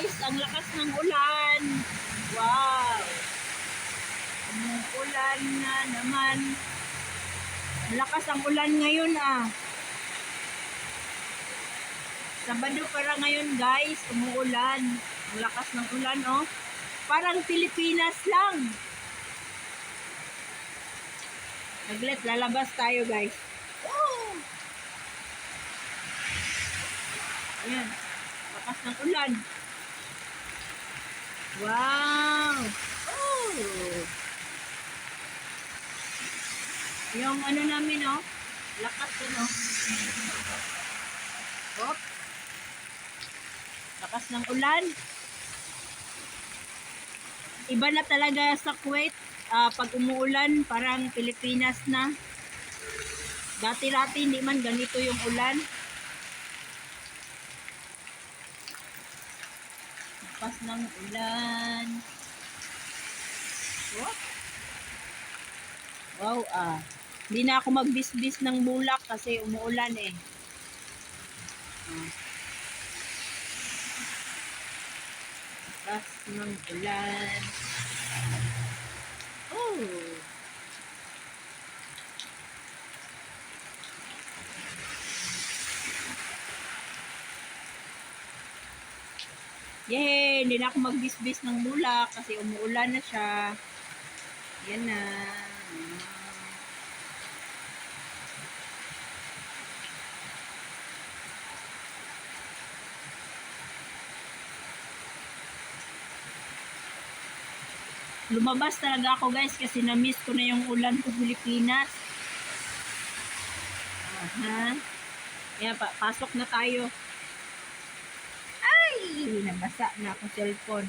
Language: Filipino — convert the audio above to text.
guys, ang lakas ng ulan. Wow. Umuulan na naman. Malakas ang ulan ngayon ah. Sabado para ngayon guys, umuulan. Ang lakas ng ulan oh. Parang Pilipinas lang. Saglit, lalabas tayo guys. Oh! Ayan. Lakas ng ulan. Wow! Oh! Yung ano namin, oh. Lakas yun, oh. Oh. Lakas ng ulan. Iba na talaga sa Kuwait. Ah, pag umuulan, parang Pilipinas na. Dati-dati hindi man ganito yung ulan. Lakas ng ulan. Oh. Wow, ah. Hindi na ako magbisbis ng bulak kasi umuulan eh. Ah. Lakas ng ulan. Oh. Yay! Hindi na ako magbisbis ng bulak kasi umuulan na siya. Yan na. Lumabas talaga ako guys kasi na-miss ko na yung ulan sa Pilipinas. Aha. Kaya pa, pasok na tayo. Nabasa na ako cellphone.